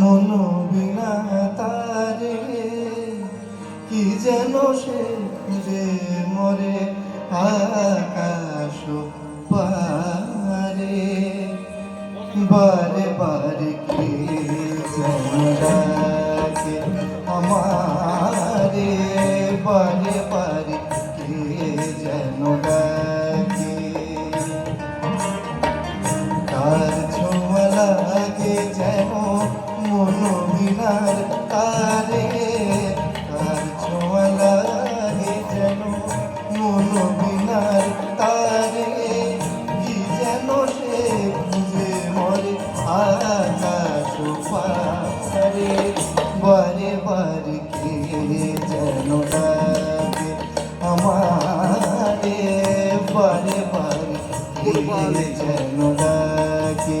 মন বিনা তারে কি যেন সে তারে, তার ছোঁয়া লাগে যেন মনোবিনার তারে। কি যেন সে খুঁজে মরে আকাশ পারে বারে বারে কে যেন ডাকে আমারে। বারে বারে কে যেন ডাকে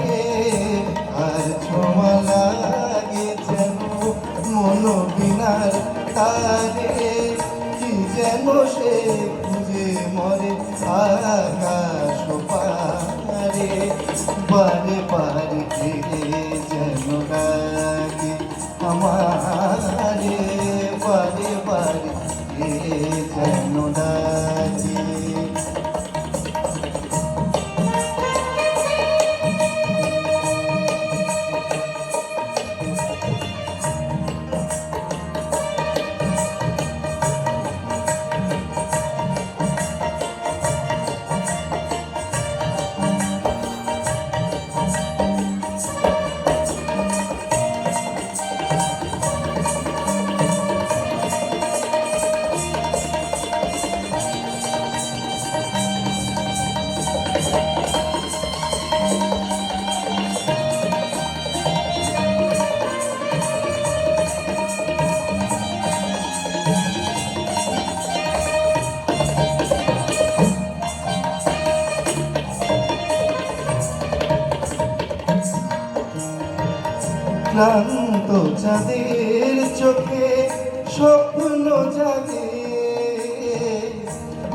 তারে কি যেন সে খুঁজে মরে আকাশ পারে বারে বারে ক্লান্ত চাঁদের চোখে স্বপ্ন জাগে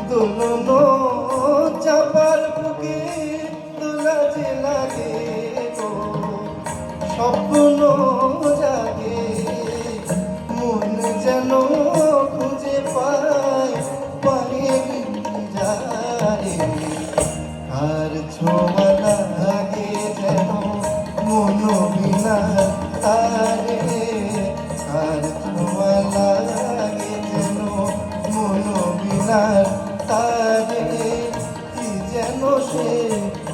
দোলন চাপার বুকে তোলা যে লাগে স্বপ্ন জাগে, মন যেন খুঁজে পায় পায়ের যারে আর ছোঁয়া লাগে যেন মন বিনা সে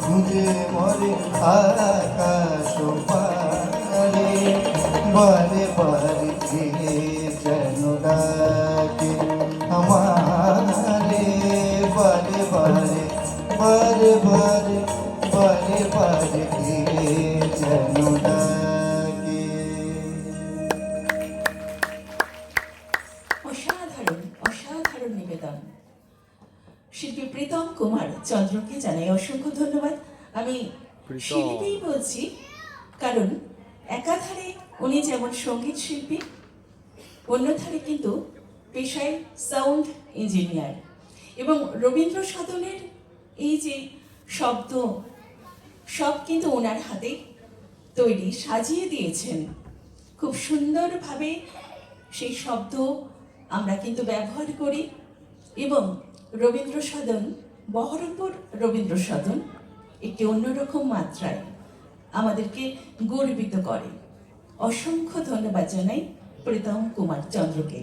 খুঁজে মরে আকাশ পারে বারে বারে কে যেন ডাকে আমারে বারে বারে বারে বারে বারে বারে কে যেন ডাকে নিবেদন। শিল্পী প্রীতম কুমার চন্দ্রকে জানাই অসংখ্য ধন্যবাদ। আমি শিল্পী বলছি কারণ একাধারে উনি যেমন সংগীত শিল্পী অন্যধারে কিন্তু পেশায় সাউন্ড ইঞ্জিনিয়ার। এবং রবীন্দ্র সাধনের এই যে শব্দ সব কিন্তু ওনার হাতে তৈরি সাজিয়ে দিয়েছেন। খুব সুন্দরভাবে সেই শব্দ আমরা কিন্তু ব্যবহার করি। এবং রবীন্দ্র সদন বহরমপুর রবীন্দ্র সদন একটি অন্যরকম মাত্রায় আমাদেরকে গর্বিত করে। অসংখ্য ধন্যবাদ জানাই প্রীতম কুমার চন্দ্রকে।